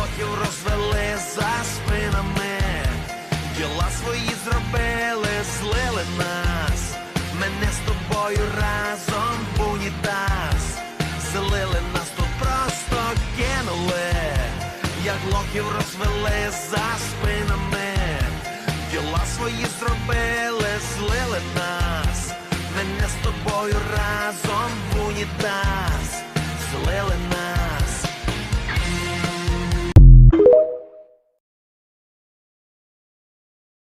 Як лохів розвели за спинами, діла свої зробили, злили нас, мене з тобою разом в унітаз. Злили нас тут просто кинули, як лохів розвели за спинами, діла свої зробили, злили нас, мене з тобою разом в унітаз, злили нас.